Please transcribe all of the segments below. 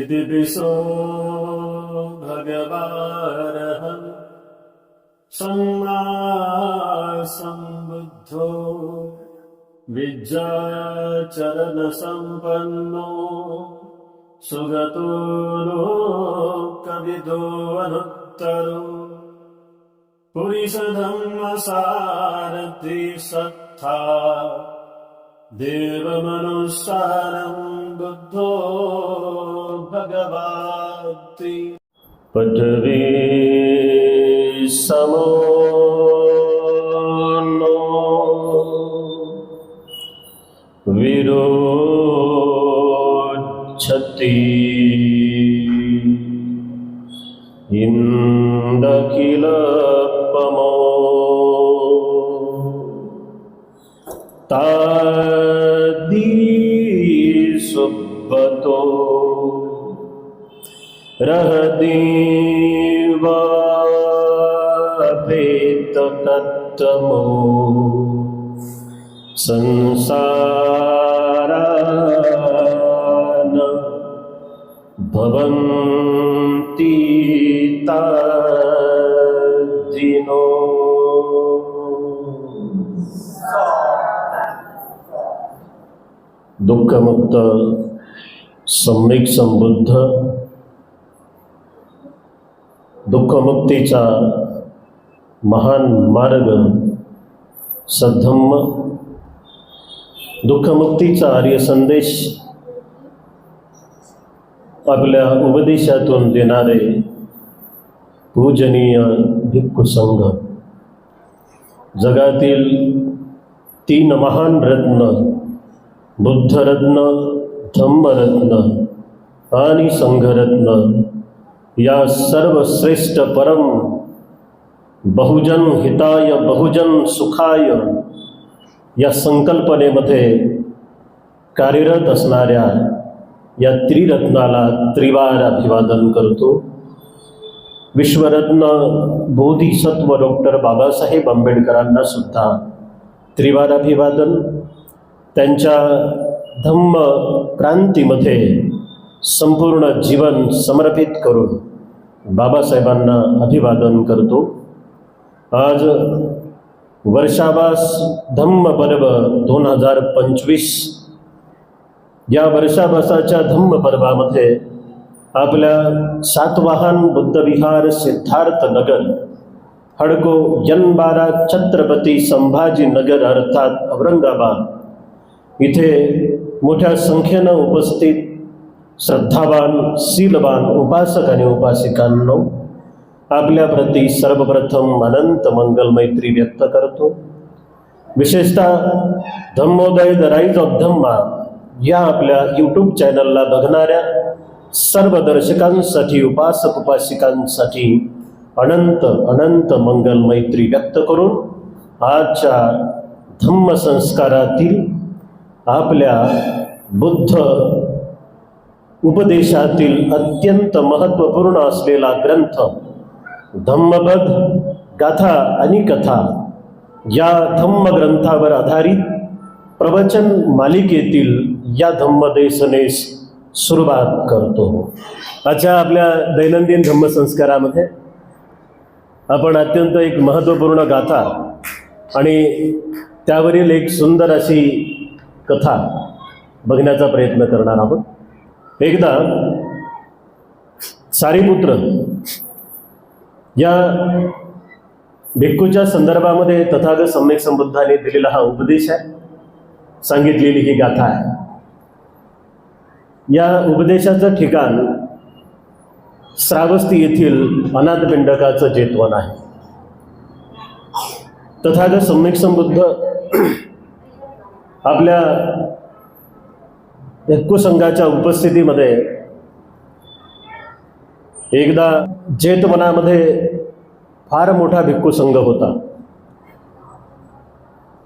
इति विशो भगवारह सम्मासम्बुद्धो विद्याचरणसम्पन्नो सुगतो लो कवितोनुत्तरो पुरिषदम् असारथि सत्था देवमनुसारम् बुद्धो भगवाति पृथ्वी समो नो विरोच्छति रहदीवा संसारान भवन्ति तादिनो दुःखमुक्त सम्यक समृद्ध दुःखमुक्तीचा महान मार्ग सद्धम्म. दुःखमुक्तीचा आर्य संदेश आपल्या उपदेशातून देणारे पूजनीय भिक्खुसंघ जगातील तीन महान रत्न बुद्धरत्न धम्मरत्न आणि संघरत्न या सर्वश्रेष्ठ परम बहुजन हिताय बहुजन सुखाय या संकल्पनेमध्ये कार्यरत असणाऱ्या या त्रिरत्नाला त्रिवार अभिवादन करतो. विश्वरत्न बोधिसत्व डॉक्टर बाबासाहेब आंबेडकरांना सुद्धा त्रिवार अभिवादन. त्यांच्या धम्म क्रांतीमध्ये संपूर्ण जीवन समर्पित करून बाबासाहेबांना अभिवादन करतो. आज वर्षावास धम्म पर्व दोन हजार पंचवीस. या वर्षावासाच्या धम्म पर्वामध्ये आपल्या सातवाहन बुद्धविहार सिद्धार्थ नगर हडको यन बारा छत्रपती संभाजी नगर अर्थात औरंगाबाद इथे मोठ्या संख्येनं उपस्थित श्रद्धावान शीलवान उपासक आणि उपासिकांनो आपल्याप्रती सर्वप्रथम अनंत मंगल मैत्री व्यक्त करतो. विशेषतः Dhammodaya the rise of Dhamma या आपल्या यूट्यूब चॅनलला बघणाऱ्या सर्व दर्शकांसाठी उपासक उपासिकांसाठी अनंत अनंत मंगल मैत्री व्यक्त करून आजच्या धम्म संस्कारातील आपल्या बुद्ध उपदेशातील अत्यंत महत्त्वपूर्ण असलेला ग्रंथ धम्मपद गाथा आणि कथा या धम्म ग्रंथावर आधारित प्रवचन मालिकेतील या धम्मदेशनेस सुरुवात करतो. आजच्या आपल्या दैनंदिन धम्मसंस्कारामध्ये आपण अत्यंत एक महत्त्वपूर्ण गाथा आणि त्यावरील एक सुंदर अशी कथा बघण्याचा प्रयत्न करणार आहोत. एकदा सारीपुत्र या भिक्खूच्या संदर्भामध्ये तथागत सम्यक संबुद्धाने दिलेला हा उपदेश आहे. सांगितलेली ही गाथा आहे. या उपदेशाचं ठिकाण श्रावस्ती येथील अनाथपिंडकाचं जेतवन आहे. तथागत सम्यक संबुद्ध आपल्या भिक्खू संघाच्या उपस्थितीमध्ये एकदा जेतवनामध्ये फार मोठा भिक्खू संघ होता.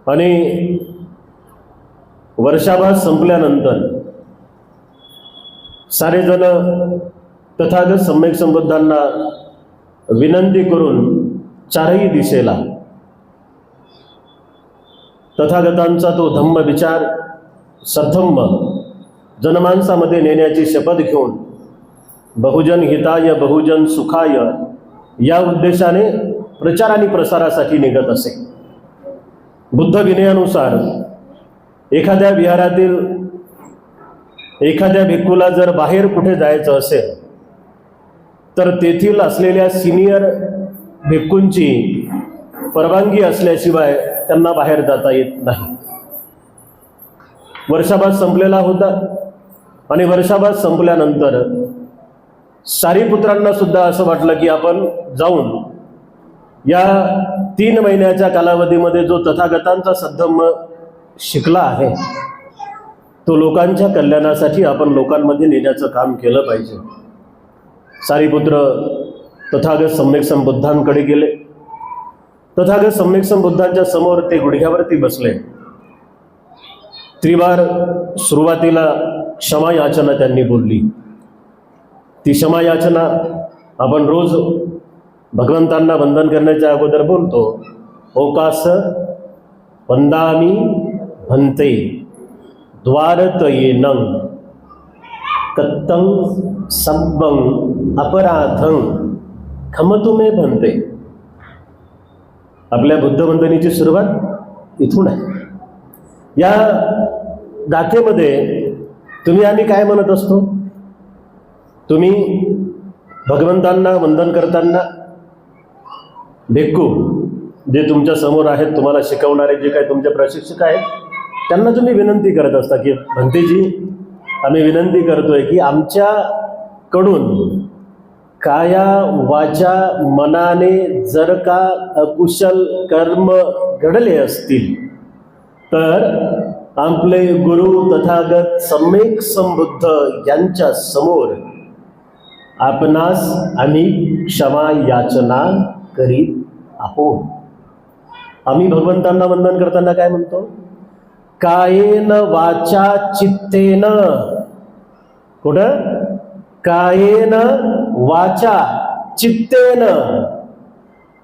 आणि वर्षाभास संपल्यानंतर सारेजण तथागत सम्यक संबुद्धांना विनंती करून चारही दिशेला तथागतांचा तो धम्म विचार सद्धम्म जनमानसामध्ये नेण्याची शपथ घेऊन बहुजन हिताय बहुजन सुखाय या उद्देशाने प्रचार आणि प्रसारासाठी निघत असे. बुद्ध विनयानुसार एखाद्या विहारातील एखाद्या भिक्खूला जर बाहेर कुठे जायचं असेल तर तेथील असलेल्या सिनियर भिक्खूंची परवानगी असल्याशिवाय त्यांना बाहेर जाता येत नाही. वर्षाभात संपलेला होता. आणि वर्षाभात संपल्यानंतर सारीपुत्रांना सुद्धा असं वाटलं की आपण जाऊन या तीन महिन्याच्या कालावधीमध्ये जो तथागतांचा सद्धम शिकला आहे तो लोकांच्या कल्याणासाठी आपण लोकांमध्ये नेण्याचं काम केलं पाहिजे. सारीपुत्र तथागत सम्यक संबुद्धांकडे गेले. तथागत सम्यक संबुद्धांच्या समोर ते गुडघ्यावरती बसले. त्रिवार सुरुवातीला क्षमा याचना त्यांनी बोलली. ती क्षमा याचना आपण रोज भगवंतांना वंदन करण्याच्या अगोदर बोलतो. ओकास वंदामी भन्ते द्वारतयेनं कत्तं कत्तंग अपराधं अपराधंग खमतुमे भन्ते. आपल्या बुद्धवंदनीची सुरुवात इथून आहे. या गाथेमध्ये तुम्ही आम्ही काय म्हणत असतो? तुम्ही भगवंतांना वंदन करताना भिक्खू जे तुमच्यासमोर आहेत तुम्हाला शिकवणारे जे काय तुमचे प्रशिक्षक आहेत त्यांना तुम्ही विनंती करत असता की भंतेजी आम्ही विनंती करतोय की आमच्याकडून काया वाचा मनाने जर का अकुशल कर्म घडले असतील तर आपले गुरु तथागत सम्यक समृद्ध यांच्या समोर आपणास आम्ही क्षमा याचना करीत आहोत. आम्ही भगवंतांना वंदन करताना काय म्हणतो? कायेन वाचा चित्तेन. कुठं? कायेन वाचा चित्तेन.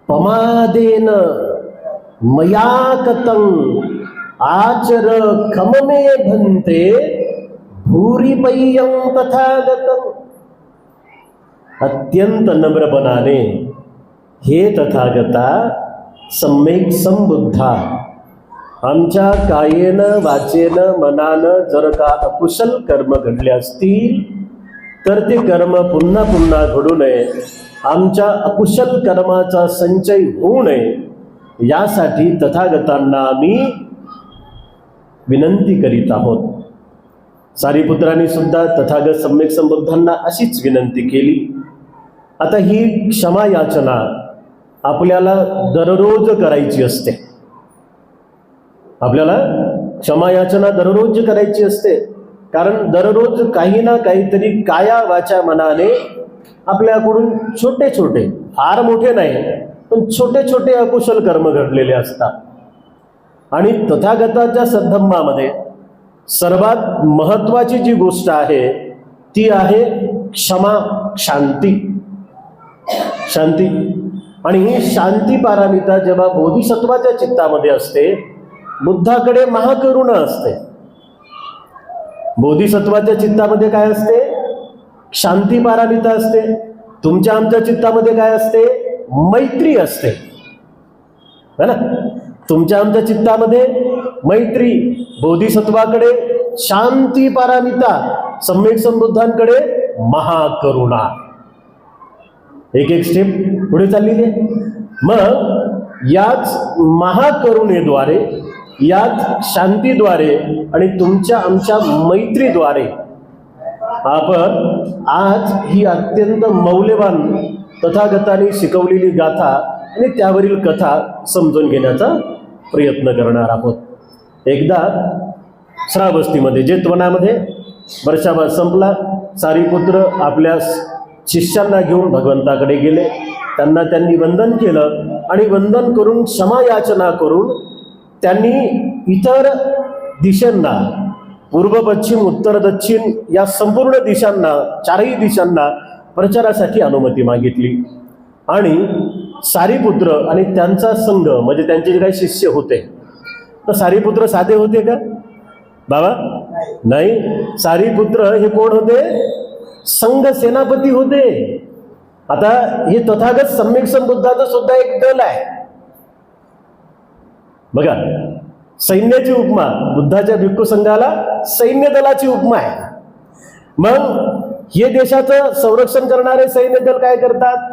पमादेन मयाकतं आचर खममे भन्ते भूरिपय्यं तथागत। अत्यंत नम्रपणाने हे तथागता सम्यक संबुद्धा। आमच्या कायेनं वाचेनं मनानं जर का अकुशल कर्म घडले असतील तर ते कर्म पुन्हा पुन्हा घडू नये आमच्या अकुशल कर्माचा संचय होऊ नये यासाठी तथागतांना आम्ही विनंती करीत आहोत. सारीपुत्रांनी सुद्धा तथागत सम्यक संबुद्धांना अशीच विनंती केली. आता ही क्षमा याचना आपल्याला दररोज करायची असते. आपल्याला क्षमा याचना दररोज करायची असते. कारण दररोज काही ना काहीतरी काया वाचा मनाने आपल्याकडून छोटे छोटे फार मोठे नाही पण छोटे छोटे अकुशल कर्म घडलेले असतात. आणि तथागताच्या सद्धम्मामध्ये सर्वात महत्वाची जी गोष्ट आहे ती आहे क्षमा शांती. शांती. आणि ही शांती पारामिता जेव्हा बोधिसत्वाच्या चित्तामध्ये असते बुद्धाकडे महाकरुण असते. बोधिसत्वाच्या चित्तामध्ये काय असते? शांती पारामिता असते. तुमच्या आमच्या चित्तामध्ये काय असते? मैत्री असते. है ना? तुमच्या आमच्या चित्तामध्ये मैत्री बोधिसत्वाकडे शांती पारामिता सम्यक समृद्धांकडे महाकरुणा. एक एक स्टेप पुढे चाललेली आहे. मग याच महाकरुणेद्वारे याच शांतीद्वारे आणि तुमच्या आमच्या मैत्रीद्वारे आपण आज ही अत्यंत मौल्यवान तथागताने शिकवलेली गाथा आणि त्यावरील कथा समजून घेण्याचा प्रयत्न करणार आहोत. एकदा श्रावस्तीमध्ये जेतवनामध्ये वर्षाभर संपला. सारीपुत्र आपल्या शिष्यांना घेऊन भगवंताकडे गेले. त्यांना त्यांनी वंदन केलं आणि वंदन करून क्षमायाचना करून त्यांनी इतर दिशांना पूर्व पश्चिम उत्तर दक्षिण या संपूर्ण दिशांना चारही दिशांना प्रचारासाठी अनुमती मागितली. आणि सारीपुत्र आणि त्यांचा संघ म्हणजे त्यांचे जे काही शिष्य होते तर सारीपुत्र साधे होते का? बाबा नाही. सारीपुत्र हे कोण होते? संघ सेनापती होते. आता हे तथागत सम्यक संबुद्धाचं सुद्धा एक दल आहे. बघा सैन्याची उपमा बुद्धाच्या भिक्खू संघाला सैन्य दलाची उपमा आहे. मग हे देशाचं संरक्षण करणारे सैन्य दल काय करतात?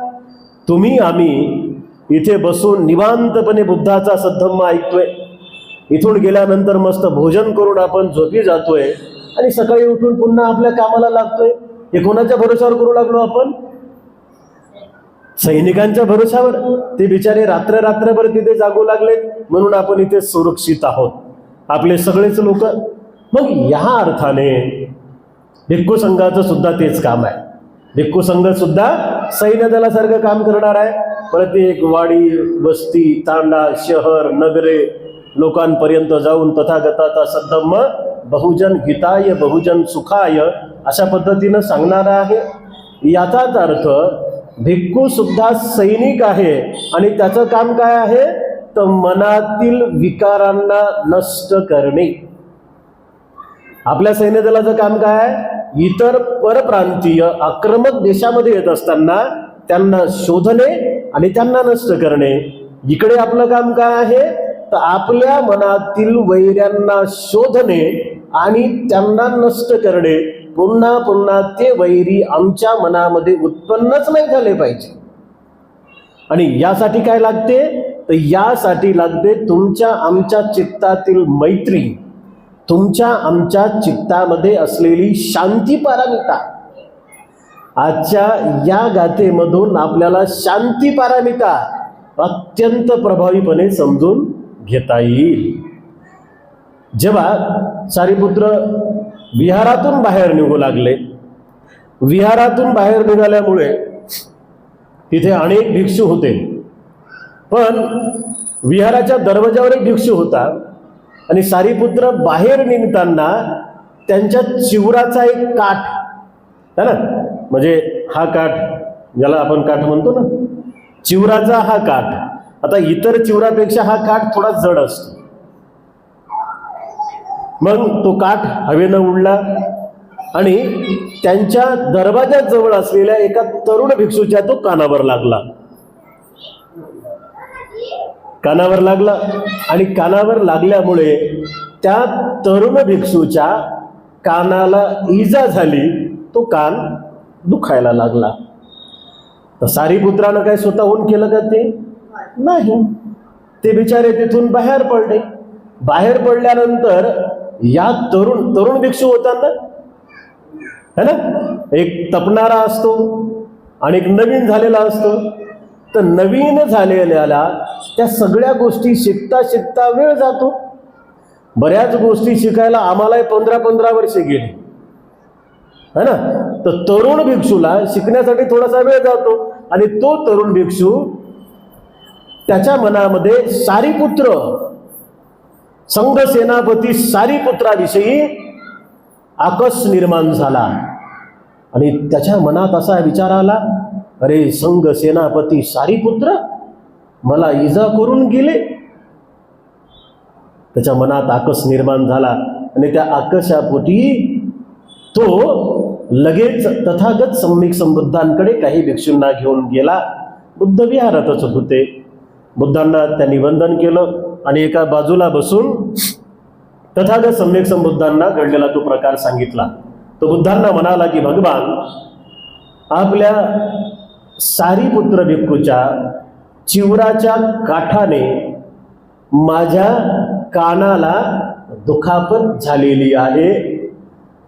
तुम्ही आम्ही इथे बसून निवांतपणे बुद्धाचा सद्धम्म ऐकतोय. इथून गेल्यानंतर मस्त भोजन करून आपण झोपी जातोय. आणि सकाळी उठून पुन्हा आपल्या कामाला लागतोय. हे कोणाच्या भरोशावर करू लागलो आपण? सैनिकांच्या भरोशावर. ते बिचारे रात्र रात्रभर तिथे जागू लागले म्हणून आपण इथे सुरक्षित आहोत. आपले सगळेच लोक. मग या अर्थाने भिक्खू संघाचं सुद्धा तेच काम आहे. भिक्खू संघ सुद्धा सैन्य दलासारखं काम करणार आहे. प्रत्येक वाडी वस्ती तांडा शहर नगरे लोकांपर्यंत जाऊन तथागताचा सद्धम्म बहुजन हिताय बहुजन सुखाय अशा पद्धतीनं सांगणारा आहे. याचाच अर्थ भिक्खू सुद्धा सैनिक आहे आणि त्याचं काम काय आहे? तर मनातील विकारांना नष्ट करणे. आपल्या सैन्य दलाचं काम काय आहे? इतर परप्रांतीय आक्रमक देशामध्ये येत असताना त्यांना शोधणे आणि त्यांना नष्ट करणे. इकडे आपलं काम काय आहे? तर आपल्या मनातील वैर्यांना शोधणे आणि त्यांना नष्ट करणे. पुन्हा पुन्हा ते वैरी आमच्या मनामध्ये उत्पन्नच नाही झाले पाहिजे. आणि यासाठी काय लागते? तर यासाठी लागते तुमच्या आमच्या चित्तातील मैत्री. तुमच्या आमच्या चित्तामध्ये असलेली शांती पारामिता आजच्या या गाथेमधून आपल्याला शांती पारामिता अत्यंत प्रभावीपणे समजून घेता येईल. जेव्हा सारीपुत्र विहारातून बाहेर निघू लागले विहारातून बाहेर निघाल्यामुळे तिथे अनेक भिक्षू होते. पण विहाराच्या दरवाजावर एक भिक्षू होता. आणि सारीपुत्र बाहेर निघताना त्यांच्या चिवराचा एक काठ है ना? म्हणजे हा काठ ज्याला आपण काठ म्हणतो ना? चिवराचा हा काठ. आता इतर चिवरापेक्षा हा काठ थोडा जड असतो. मग तो काठ हवेनं उडला आणि त्यांच्या दरवाजाजवळ असलेल्या एका तरुण भिक्षूच्या तो कानावर लागला. कानावर लागला आणि कानावर लागल्यामुळे त्या तरुण भिक्षूच्या कानाला इजा झाली तो कान दुखायला लागला. तर सारीपुत्रानं काय स्वतःहून केलं का ते? नाही. ते बिचारे तिथून बाहेर पडले. बाहेर पडल्यानंतर या तरुण तरुण भिक्षू होता ना है ना? एक तपणारा असतो आणि एक नवीन झालेला असतो. तर नवीन झालेल्याला त्या सगळ्या गोष्टी शिकता शिकता वेळ जातो. बऱ्याच गोष्टी शिकायला आम्हालाही पंधरा पंधरा वर्षे गेली. है ना? तर तरुण भिक्षूला शिकण्यासाठी थोडासा वेळ जातो. आणि तो तरुण भिक्षू त्याच्या मनामध्ये सारीपुत्र संघ सेनापती सारीपुत्राविषयी आकस निर्माण झाला. आणि त्याच्या मनात असा विचार आला अरे संघ सेनापती सारीपुत्र मला इजा करून गेले. त्याच्या मनात आकस निर्माण झाला आणि त्या आकशापोटी तो लगेच तथागत सम्यक संबुद्धांकडे काही भिक्षूंना घेऊन गेला. बुद्ध विहारातच होते. बुद्धांना त्यांनी वंदन केलं आणि एका बाजूला बसून तथागत सम्यक संबुद्धांना घडलेला तो प्रकार सांगितला. तो बुद्धांना म्हणाला की भगवान आपल्या सारीपुत्र भिक्खूच्या चिवराच्या काठाने माझ्या कानाला दुखापत झालेली आहे.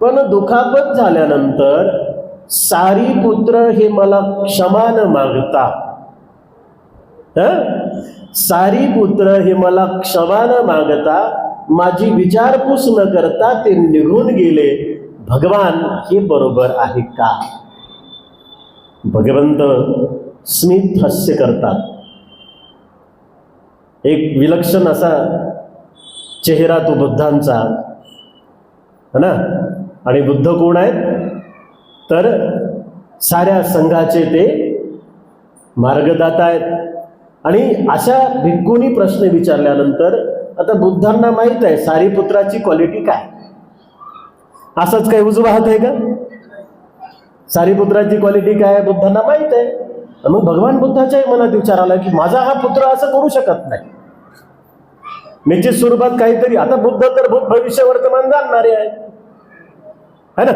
पण दुखापत झाल्यानंतर सारीपुत्र हे मला क्षमा न मागता हं? सारीपुत्र हे मला क्षमा न मागता माझी विचारपूस न करता ते निघून गेले. भगवान हे बरोबर आहे का? भगवंत स्मित हास्य करतात. एक विलक्षण असा चेहरा तो बुद्धांचा. है ना? आणि बुद्ध कोण आहेत? तर साऱ्या संघाचे ते मार्गदाता आहेत. आणि अशा भिक्कूनी प्रश्न विचारल्यानंतर आता बुद्धांना माहीत आहे सारीपुत्राची क्वालिटी काय? असंच काही उजवा हात आहे का? सारीपुत्राची क्वालिटी काय आहे बुद्धांना माहीत आहे. मग भगवान बुद्धाच्याही मनात विचार आला की माझा हा पुत्र असं करू शकत नाही. निश्चित स्वरूपात काहीतरी आता बुद्ध तर भूत भविष्य वर्तमान जाणणारे आहे है ना?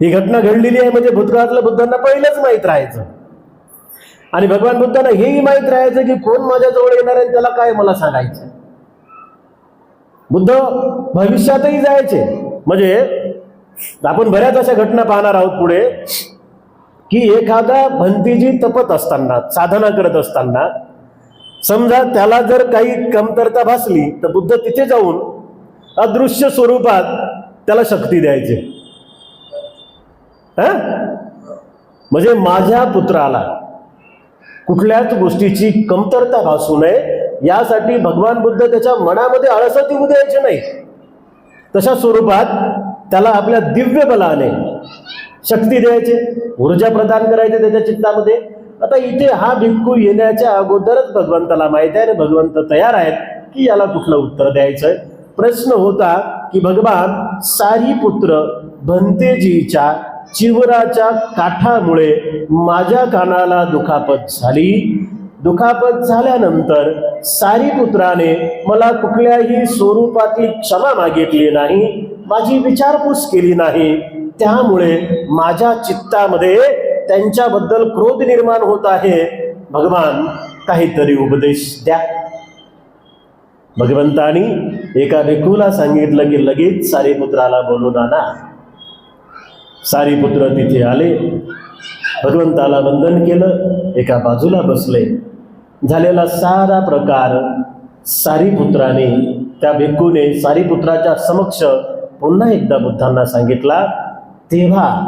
ही घटना घडलेली आहे म्हणजे भूतकाळातलं बुद्धांना पहिलंच माहीत राहायचं. आणि भगवान बुद्धांना हेही माहीत राहायचं की कोण माझ्याजवळ येणार आहे त्याला काय मला सांगायचं बुद्ध भविष्यातही जायचे. म्हणजे आपण बऱ्याच अशा घटना पाहणार आहोत पुढे की एखादा भंतीजी तपत असताना साधना करत असताना समजा त्याला जर काही कमतरता भासली तर बुद्ध तिथे जाऊन अदृश्य स्वरूपात त्याला शक्ती द्यायचे हा? म्हणजे माझ्या पुत्राला कुठल्याच गोष्टीची कमतरता भासू नये यासाठी भगवान बुद्ध त्याच्या मनामध्ये आळसती येऊ द्यायचे नाही तशा स्वरूपात त्याला आपल्या दिव्य बलाने शक्ती द्यायचे ऊर्जा प्रदान करायचे त्याच्या चित्तामध्ये. आता इथे हा भिक्खू येण्याच्या अगोदरच भगवंताला माहीत आहे आणि भगवंत तयार आहेत की याला कुठलं उत्तर द्यायचंय. प्रश्न होता की भगवान सारी पुत्र भंतेजीच्या चिवराच्या काठामुळे माझ्या कानाला दुखापत झाली. दुखापत झाल्यानंतर सारी पुत्राने मला कुठल्याही स्वरूपातली क्षमा मागितली नाही. माझी विचारपूस केली नाही. त्यामुळे माझ्या चित्तामध्ये त्यांच्याबद्दल क्रोध निर्माण होत आहे. भगवान काहीतरी उपदेश द्या. भगवंतानी एका भिकूला सांगितलं की लगेच सारीपुत्राला बोलून आणा सारीपुत्र तिथे आले. भगवंताला वंदन केलं. एका बाजूला बसले. झालेला सारा प्रकार सारीपुत्राने त्या भिक्खूने सारीपुत्राच्या समक्ष पुन्हा एकदा बुद्धांना सांगितला तेव्हा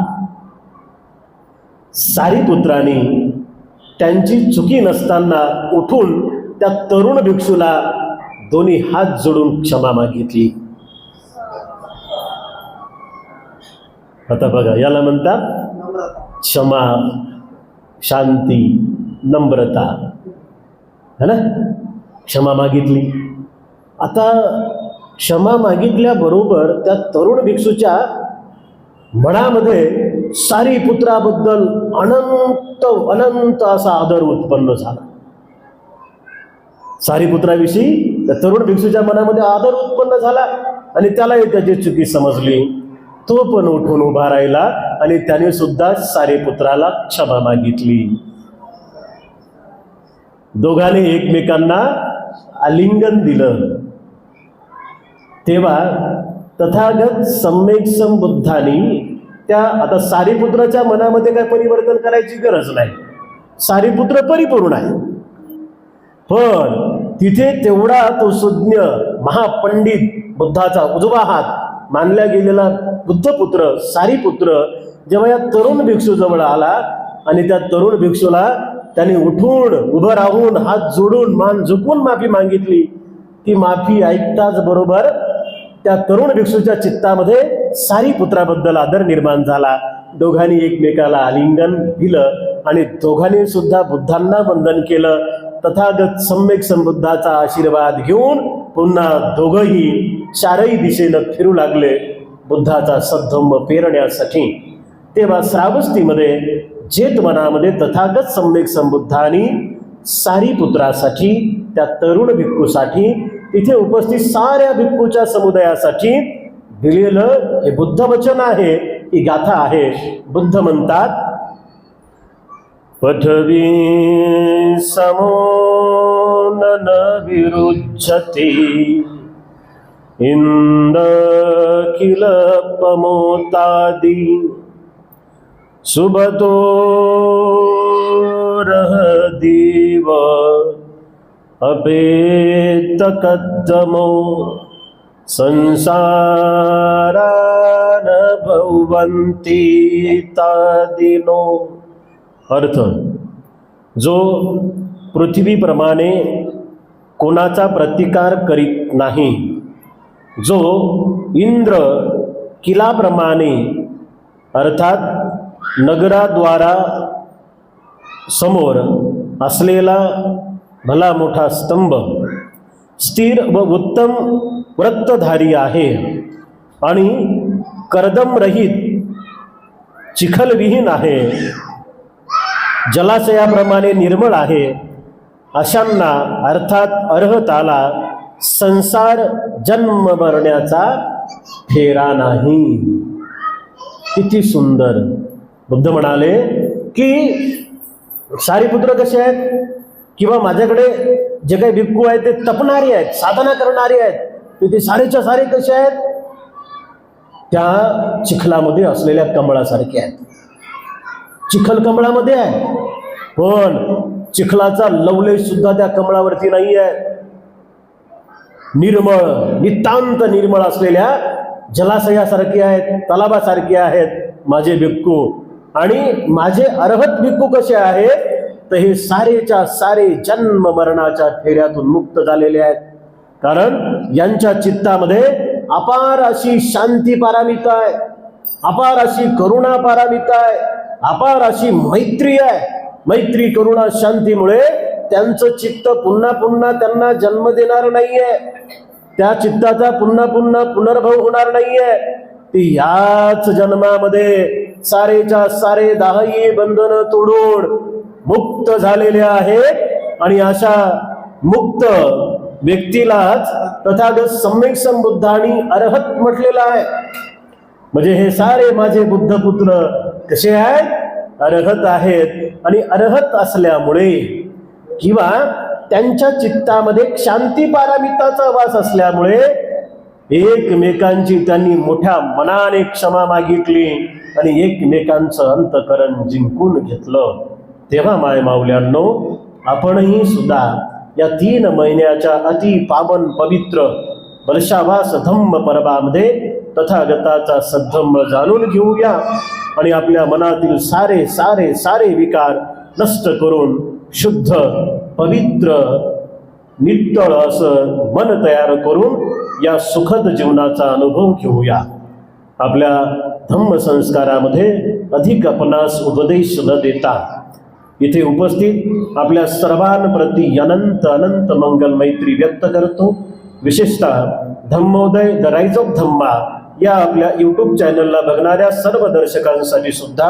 सारीपुत्राने त्यांची चुकी नसताना उठून त्या तरुण भिक्षूला दोन्ही हात जोडून क्षमा मागितली. आता बघा याला म्हणतात क्षमा शांती नम्रता. है ना? क्षमा मागितली. आता क्षमा मागितल्याबरोबर त्या तरुण भिक्षूच्या मनामध्ये सारी पुत्राबद्दल अनंत अनंत असा आदर उत्पन्न झाला. सारीपुत्राविषयी त्या तरुण भिक्षूच्या मनामध्ये आदर उत्पन्न झाला आणि त्यालाही त्याची चुकी समजली. तो पण उठून उभा राहिला आणि त्याने सुद्धा सारीपुत्राला क्षमा मागितली. दोघांनी एकमेकांना आलिंगन दिलं. तेव्हा तथागत सम्यक संबुद्धानी त्या आता सारीपुत्राच्या मनामध्ये काय परिवर्तन करायची गरज नाही. सारीपुत्र परिपूर्ण आहे पण तिथे तेवढा तो सुज्ञ महापंडित बुद्धाचा उजवा हात मानल्या गेलेला बुद्धपुत्र सारीपुत्र जेव्हा या तरुण भिक्षू जवळ आला आणि त्या तरुण भिक्षूला त्याने उठून उभं राहून हात जोडून मान झुकून माफी मागितली ती माफी ऐकताच बरोबर त्या तरुण भिक्षूच्या चित्तामध्ये सारी पुत्राबद्दल आदर निर्माण झाला. दोघांनी एकमेकाला आलिंगन दिलं आणि दोघांनी सुद्धा बुद्धांना वंदन केलं. तथागत सम्यक संबुद्धाचा आशीर्वाद घेऊन पुन्हा दोघंही चारही दिशेनं फिरू लागले बुद्धाचा सद्धम्म पेरण्यासाठी. तेव्हा श्रावस्तीमध्ये जेत मनामध्ये तथागत सम्यक संबुद्धानी सारी पुत्रासाठी त्या तरुण भिक्खूसाठी इथे उपस्थित साऱ्या भिक्खूच्या समुदायासाठी दिलेलं हे बुद्ध वचन आहे ही गाथा आहे बुद्ध म्हणतात पठवी समो न विरुच्छति इंद किल पमोतादी सुबतो रह दीव अपे कद्दमो संसारान भवंती तादिनो। अर्थ जो पृथ्वीप्रमाणे कोणाचा प्रतिकार करीत नाही जो इंद्र किलाप्रमाणे अर्थात नगराद्वारा समोर असलेला भला मोठा स्तंभ स्थिर व उत्तम व्रतधारी आहे. आणि कर्दमरहित चिखलविहीन आहे. जलाशयाप्रमाणे निर्मळ आहे. अशांना अर्थात अर्हताला संसार जन्म मरण्याचा फेरा नाही. किती सुंदर. बुद्ध म्हणाले की सारीपुत्र कसे आहेत? किंवा माझ्याकडे जे काही भिक्खू आहेत ते तपणारे आहेत साधना करणारे आहेत. तर ते सारेच्या सारे कसे आहेत? त्या चिखलामध्ये असलेल्या कमळासारखे आहेत. चिखल कमळामध्ये आहे. पण चिखलाचा लवलेश सुद्धा त्या कमळावरती नाही आहे. निर्मळ नितांत निर्मळ असलेल्या जलाशयासारखे आहेत तलावासारखे आहेत माझे भिक्खू. आणि माझे अर्हत भिक्खू कसे आहेत? तर हे सारेच्या सारे जन्म मरणाच्या फेऱ्यातून मुक्त झालेले आहेत. कारण यांच्या चित्तामध्ये अपार अशी शांती पारामिता आहे. अपार अशी करुणा पारामिता आहे. अपार अशी मैत्री आहे. मैत्री करुणा शांतीमुळे त्यांचं चित्त पुन्हा पुन्हा त्यांना जन्म देणार नाहीये. त्या चित्ताचा पुन्हा पुन्हा पुनर्भव होणार नाहीये. ती याच जन्मामध्ये सारेच्या सारे दाही बंधन तोडून मुक्त झालेले आहेत आणि अशा मुक्त व्यक्तीलाच तथागत सम्यक संबुद्धांनी अर्हत म्हटलेलं आहे. म्हणजे हे सारे माझे बुद्धपुत्र कसे आहेत? अर्हत आहेत आणि अर्हत असल्यामुळे किंवा त्यांच्या चित्तामध्ये शांती पारामिताचा वास असल्यामुळे एकमेकांची त्यांनी मोठ्या मनाने क्षमा मागितली आणि एकमेकांचं अंतकरण जिंकून घेतलं. तेव्हा माय माऊल्यांनो आपणही सुद्धा या तीन महिन्याच्या अति पावन पवित्र वर्षावास धम्म पर्वामध्ये तथागताचा सद्धम्म जाणून घेऊया आणि आपल्या मनातील सारे सारे सारे विकार नष्ट करून शुद्ध पवित्र नितळ असं मन तयार करून या सुखद जीवनाचा अनुभव घेऊया. आपल्या धम्म संस्कारामध्ये अधिक आपणास उपदेश न देता इथे उपस्थित आपल्या सर्वांप्रती अनंत अनंत मंगल मैत्री व्यक्त करतो. विशेषतः Dhammodaya the rise of Dhamma या आपल्या यूट्यूब चॅनलला बघणाऱ्या सर्व दर्शकांसाठी सुद्धा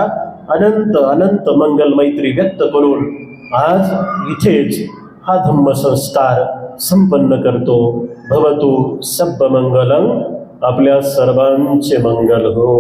अनंत अनंत मंगल मैत्री व्यक्त करून आज इथेच हा धम्म संस्कार संपन्न करतो. भवतु सब्ब मंगलम आपल्या सर्वांचे मंगल हो.